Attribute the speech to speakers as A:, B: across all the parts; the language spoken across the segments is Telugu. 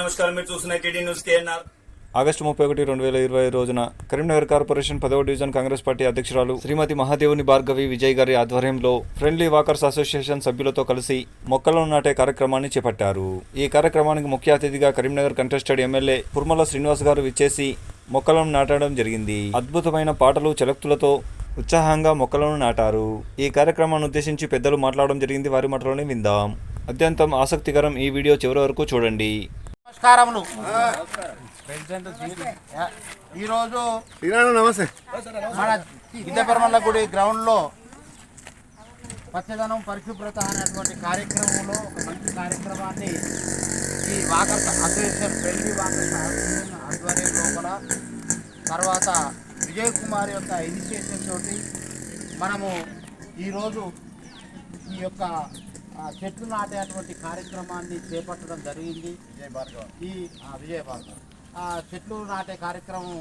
A: నమస్కారం. మీరు చూస్తున్న టీడీ న్యూస్ కేఎన్ఆర్.
B: ఆగస్టు ముప్పై ఒకటి రెండు వేల ఇరవై రోజున కరీంనగర్ కార్పొరేషన్ పదవ డివిజన్ కాంగ్రెస్ పార్టీ అధ్యక్షురాలు శ్రీమతి మహాదేవుని భార్గవి విజయ్ గారి ఆధ్వర్యంలో ఫ్రెండ్లీ వాకర్స్ అసోసియేషన్ సభ్యులతో కలిసి మొక్కలను నాటే కార్యక్రమాన్ని చేపట్టారు. ఈ కార్యక్రమానికి ముఖ్య అతిథిగా కరీంనగర్ కంటెస్టెడ్ ఎమ్మెల్యే పుర్మల శ్రీనివాస్ గారు విచ్చేసి మొక్కలను నాటడం జరిగింది. అద్భుతమైన పాటలు చలక్తులతో ఉత్సాహంగా మొక్కలను నాటారు. ఈ కార్యక్రమాన్ని ఉద్దేశించి పెద్దలు మాట్లాడడం జరిగింది. వారి మాటలోనే విందాం. అత్యంతం ఆసక్తికరం ఈ వీడియో చివరి వరకు చూడండి.
C: నమస్కారములు. ఈరోజు
D: నమస్తే.
C: మన విద్యాపరమల్ల గుడి గ్రౌండ్లో పచ్చదనం పరిశుభ్రత అనేటువంటి కార్యక్రమంలో ఒక మంచి కార్యక్రమాన్ని ఈ వాకర్స్ అసోసియేషన్ పెళ్ళి అసోసియేషన్ ఆధ్వర్యం లోపల తర్వాత విజయ్ కుమార్ యొక్క ఇనిషియేషన్ తోటి మనము ఈరోజు ఈ యొక్క చెట్లు నాటేటువంటి కార్యక్రమాన్ని చేపట్టడం జరిగింది. ఈ విజయ భార్గవ్ ఆ చెట్లు నాటే కార్యక్రమం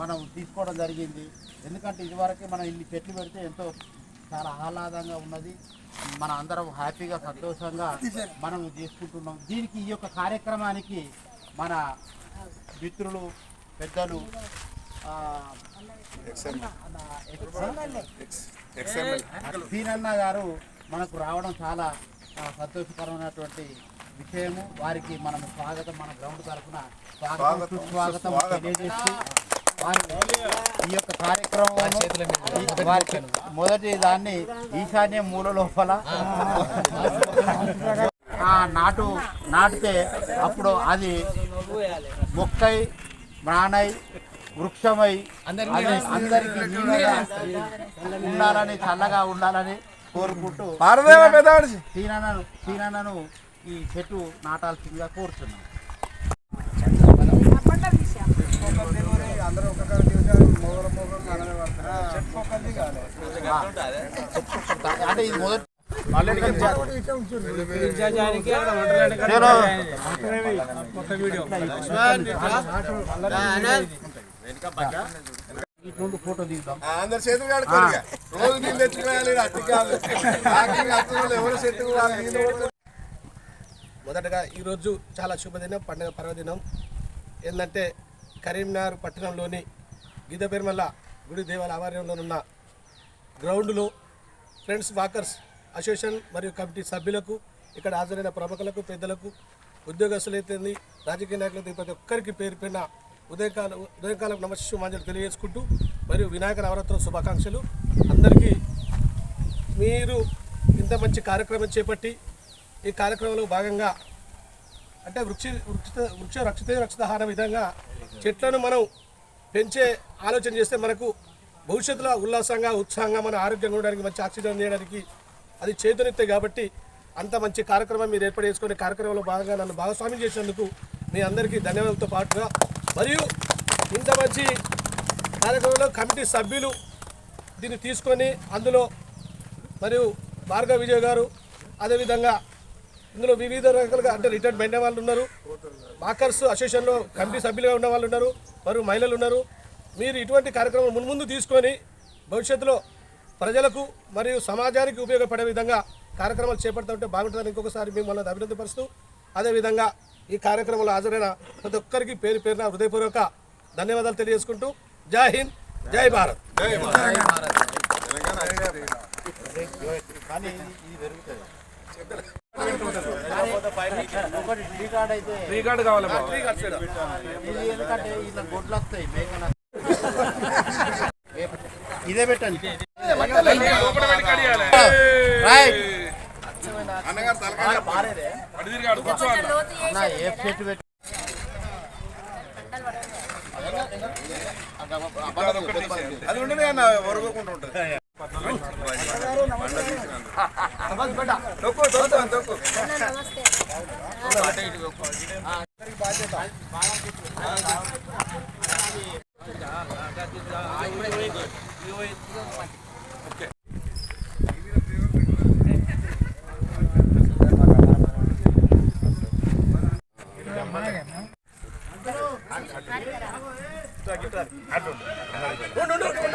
C: మనం తీసుకోవడం జరిగింది. ఎందుకంటే ఇదివరకే మనం ఇన్ని చెట్లు పెడితే ఎంతో చాలా ఆహ్లాదంగా ఉన్నది. మన అందరం హ్యాపీగా సంతోషంగా మనం చేసుకుంటున్నాం. దీనికి ఈ యొక్క కార్యక్రమానికి మన మిత్రులు పెద్దలు సీనన్న గారు మనకు రావడం చాలా సంతోషకరమైనటువంటి విషయము. వారికి మనం స్వాగతం మన గ్రౌండ్ తరఫున స్వాగతం సుస్వాగతం తెలియజేస్తూ వారి ఈ యొక్క కార్యక్రమం వారికి మొదటి దాన్ని ఈశాన్య మూల లోపల. ఆ. నాటు నాటితే అప్పుడు అది మొక్కై ప్రాణై వృక్షమై అది అందరికీ ఉండాలని చల్లగా ఉండాలని కోరుకుంటూ
D: పారదేవ పెద్ద మనిషి
C: సీనన్నను సీనన్నను ఈ చెట్టు నాటాల్సిందిగా కోరుతున్నాను అంటే ఇది మొదటి.
D: అందరు చేతులు కడుకోరు రోజు నీళ్ళు తెచ్చుకోవాలి అట్టి కాదు. ఎవరు చెట్టు
E: మొదటగా ఈరోజు చాలా శుభదినం పండుగ పర్వదినం. ఏంటంటే కరీంనగర్ పట్టణంలోని గీతపెరుమల్ల గుడి దేవాల ఆవరణలోనున్న గ్రౌండ్లో ఫ్రెండ్స్ వాకర్స్ అసోసియేషన్ మరియు కమిటీ సభ్యులకు ఇక్కడ హాజరైన ప్రముఖులకు పెద్దలకు ఉద్యోగస్తులైతే రాజకీయ నాయకులైతే ప్రతి ఒక్కరికి పేరు ఉదయకాల ఉదయకాలం ఉదయకాలం నమస్సుమాంజలు తెలియజేసుకుంటూ మరియు వినాయక నవరాత్రుల శుభాకాంక్షలు. అందరికీ మీరు ఇంత మంచి కార్యక్రమం చేపట్టి ఈ కార్యక్రమంలో భాగంగా అంటే వృక్ష వృక్ష వృక్ష రక్షిత రక్షితహార విధంగా చెట్లను మనం పెంచే ఆలోచన చేస్తే మనకు భవిష్యత్తులో ఉల్లాసంగా ఉత్సాహంగా మన ఆరోగ్యంగా ఉండడానికి మంచి ఆక్సిజన్ చేయడానికి అది చేతునెత్తాయి కాబట్టి అంత మంచి కార్యక్రమం మీరు ఏర్పాటు చేసుకునే కార్యక్రమంలో భాగంగా నన్ను భాగస్వామ్యం చేసినందుకు మీ అందరికీ ధన్యవాదాలతో పాటుగా మరియు ఇంత మంచి కార్యక్రమంలో కమిటీ సభ్యులు దీన్ని తీసుకొని అందులో మరియు భార్గవ విజయ్ గారు అదేవిధంగా ఇందులో వివిధ రకాలుగా అంటే రిటైర్డ్ మెండే వాళ్ళు ఉన్నారు. వాకర్స్ అసోసియేషన్లో కమిటీ సభ్యులుగా ఉన్న వాళ్ళు ఉన్నారు. మరియు మహిళలు ఉన్నారు. మీరు ఇటువంటి కార్యక్రమం మున్ముందు తీసుకొని భవిష్యత్తులో ప్రజలకు మరియు సమాజానికి ఉపయోగపడే విధంగా కార్యక్రమాలు చేపడుతుంటే బాగుంటుందని ఇంకొకసారి మిమ్మల్ని అభివృద్ధిపరుస్తూ అదేవిధంగా ఈ కార్యక్రమంలో హాజరైన ప్రతి ఒక్కరికి పేరు పేరున హృదయపూర్వక ధన్యవాదాలు తెలియజేసుకుంటూ జై హింద్ జై భారత్.
C: కానీ ఇది- ఇది
E: కావాలి
C: పెట్టండి. రైట్.
D: అన్నగారు తలకాయ పారేదే.
C: అన్న ఏ చెట్టు పెట్టి.
D: అది ఉండదు అన్న ఒరుగుకుంటూ ఉంటుంది. బాధ్యత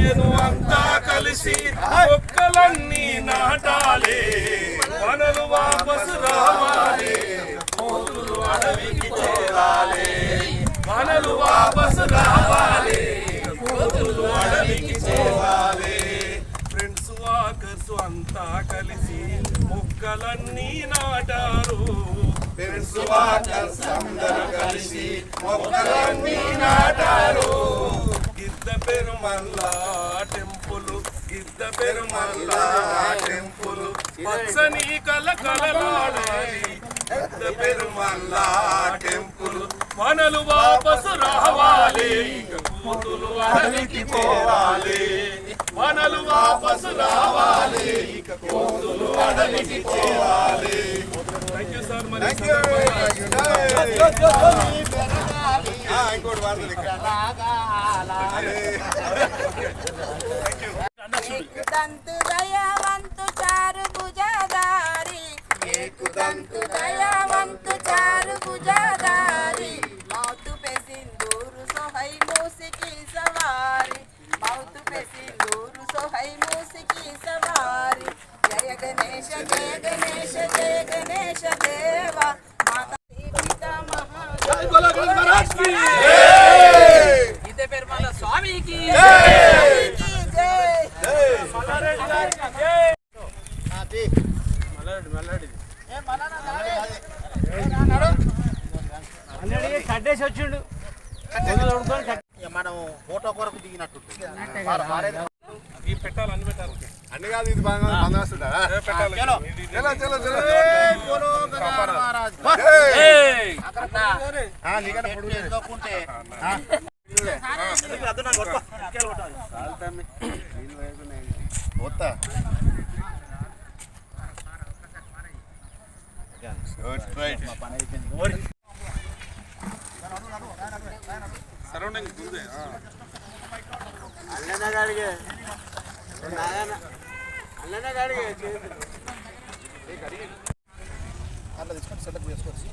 F: ఫ్రెండ్స్ అంతా కలిసి మొక్కలన్నీ నాటాలి. మనలు వాపసు రావాలి. కోతులు అడవికి చేరాలి. మనలు వాపసు రావాలి. కోతులు అడవికి చేరాలి. ఫ్రెండ్స్ వాకర్స్ అంతా కలిసి మొక్కలన్నీ నాటారు. ఫ్రెండ్స్ వాకర్స్ అందరూ కలిసి మొక్కలన్నీ నాటారు. Gidda Perumalla temple Gidda Perumalla temple. పచ్చని కల కలలాడాలి గిద్ద పెరుమల్ల టెంపుల్. మనలు వాపసు రావాలి ఇక కూతులు అడవికి పోవాలి మనలు వాపసు రావాలి ఇక కూతులు అడవికి పోవాలి థ్యాంక్ యూ సార్ మరి
D: ఇంకోటి వార్త
G: దంతు దయవంతు చారు భుజాదారి దంతు దయవంతు చారు భుజాదారి మౌతు పే సింధూరు సోహై మూసికి సవారి మౌతు పే సింధూరు సోహై మూసికి సవారి జయ గణేశ జయ గణేశ జయ గణేశ దేవా
C: కట్టేసి వచ్చిండు. మనం ఫోటో కొరకు దిగినట్టు
F: పెట్టాలి అన్ని పెట్టాలి.
D: అన్ని కాదు ఇది బాగా బందోబస్తుందా
F: పెట్టాలి.
D: చలో చలో చలో
F: ఏయ్!
C: ఎందుకుంటే
D: వస్తా రైట్
F: సరౌండింగ్ ముందే ఆ.
E: అట్లా తీసుకొని సెటప్ చేసుకోవచ్చు.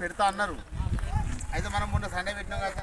C: పెడతా అన్నారు. అయితే మనం మొన్న సండే పెట్టినాం కదా.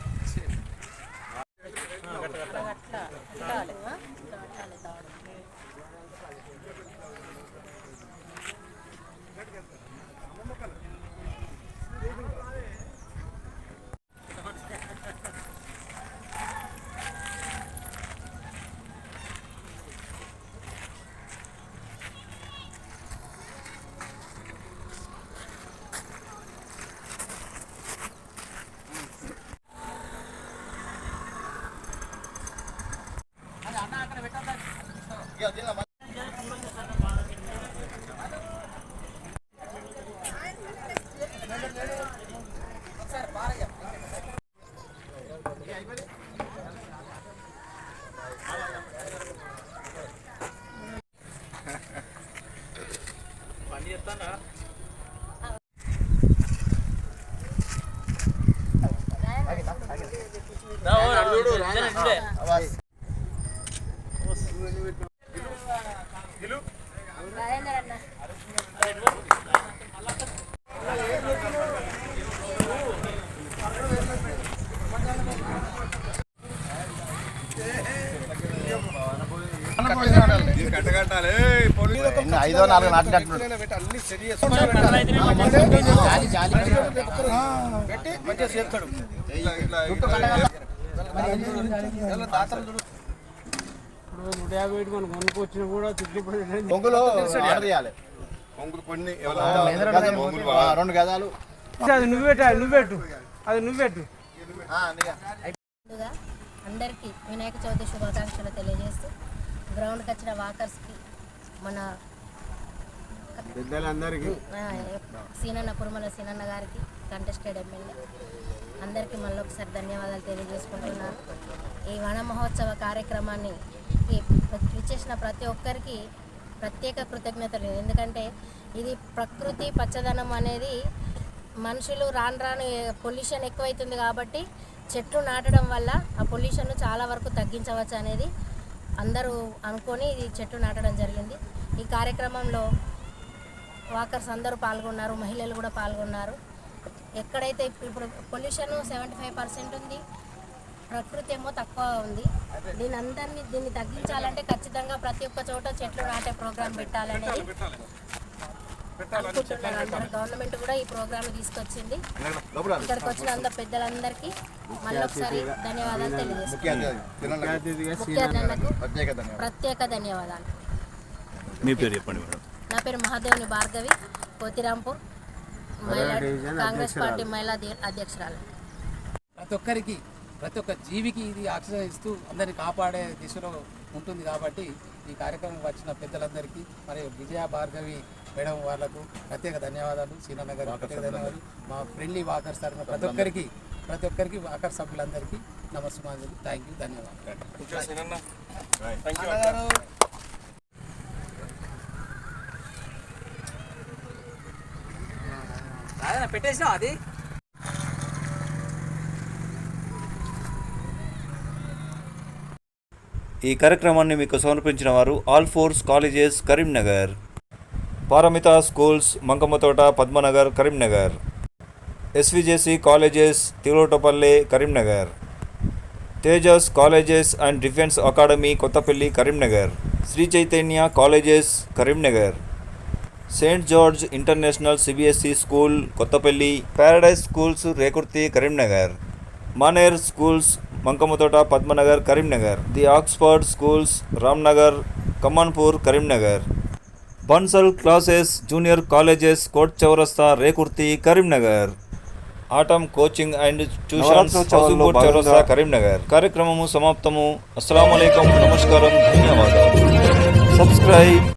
F: Nah,
D: orang dulu, jangan dulu.
C: Awas. నాలుగు బొంగులో ఆర్డర్ చేయాలి.
D: పొంగులు కొన్ని ఎవరు పొంగులు బాగా
C: రెండు గదాలు
H: అది నువ్వెట్టు అది నువ్వెట్టు అది నువ్వెట్టు
I: ముందుగా అందరికీ వినాయక చవితి శుభాకాంక్షలు తెలియజేస్తూ గ్రౌండ్కి వచ్చిన వాకర్స్కి మన
C: పెద్దలందరికీ.
I: సీనన్న కురుమల సీనన్న గారికి కంటెస్టెడ్ ఎమ్మెల్యే. అందరికీ మళ్ళీ ఒకసారి ధన్యవాదాలు తెలియజేసుకుంటున్నాను ఈ వన మహోత్సవ కార్యక్రమాన్ని విచ్చేసిన ప్రతి ఒక్కరికి ప్రత్యేక కృతజ్ఞతలు. ఎందుకంటే ఇది ప్రకృతి పచ్చదనం అనేది మనుషులు రాను రాను పొల్యూషన్ ఎక్కువైతుంది కాబట్టి చెట్లు నాటడం వల్ల ఆ పొల్యూషన్ చాలా వరకు తగ్గించవచ్చు అనేది అందరూ అనుకొని ఇది చెట్టు నాటడం జరిగింది. ఈ కార్యక్రమంలో వాకర్స్ అందరూ పాల్గొన్నారు మహిళలు కూడా పాల్గొన్నారు. ఎక్కడైతే ఇప్పుడు పొల్యూషన్ సెవెంటీ ఫైవ్ పర్సెంట్ ఉంది ప్రకృతి ఏమో తక్కువ ఉంది. దీని అందరినీ దీన్ని తగ్గించాలంటే ఖచ్చితంగా ప్రతి ఒక్క చోట చెట్లు నాటే ప్రోగ్రాం పెట్టాలనేది అనుకుంటున్నారు అందరు గవర్నమెంట్ కూడా ఈ ప్రోగ్రామ్ తీసుకొచ్చింది. ఇక్కడికి వచ్చిన అందరు పెద్దలందరికీ మళ్ళీ ఒకసారి ధన్యవాదాలు తెలియజేస్తున్నాను. ముఖ్య అతిథులకు
C: ప్రత్యేక ధన్యవాదాలు.
I: ప్రత్యేక ధన్యవాదాలు.
A: మీ పేరు చెప్పండి మేడం.
I: నా పేరు మహాదేవుని భార్గవి కోతిరాంపూర్ మహిళా కాంగ్రెస్ పార్టీ మహిళా అధ్య- అధ్యక్షురాలు.
J: ప్రతి ఒక్కరికి ప్రతి ఒక్క జీవికి ఇది ఆక్సిజన్ ఇస్తూ అందరిని కాపాడే దిశలో ఉంటుంది కాబట్టి ఈ కార్యక్రమం వచ్చిన పెద్దలందరికీ మరియు విజయ భార్గవి మేడం వాళ్ళకు ప్రత్యేక ధన్యవాదాలు సీనన్న గారికి ప్రత్యేక ధన్యవాదాలు మా ఫ్రెండ్లీ వాకర్స్ తరఫున ప్రతి ఒక్కరికి ప్రతి ఒక్కరికి వాకర్ సభ్యులందరికీ నమస్కారం థ్యాంక్ యూ ధన్యవాదాలు.
H: పెట్టేసినా అది?
B: ఈ కార్యక్రమాన్ని మీకు సమర్పించిన వారు all forces colleges Karimnagar Paramita schools Mankammathota Padmanagar Karimnagar SVJC colleges Tiruvatapalle Karimnagar Tejas colleges and defence academy Kothapalli Karimnagar Sri Chaitanya colleges Karimnagar. Saint George international CBSE school Kothapalli paradise schools Rekurthi Karimnagar. Maner schools Mankammathota Padmanagar Karimnagar. The Oxford schools Ramnagar Kamanpur Karimnagar. Bansal classes junior colleges court Chowrasta Rekurthi Karimnagar. Atom coaching and tuitions Chowrasta Karimnagar. కార్యక్రమము సమాప్తము. అస్సలం నమస్కారం ధన్యవాదాలు. సబ్స్క్రైబ్.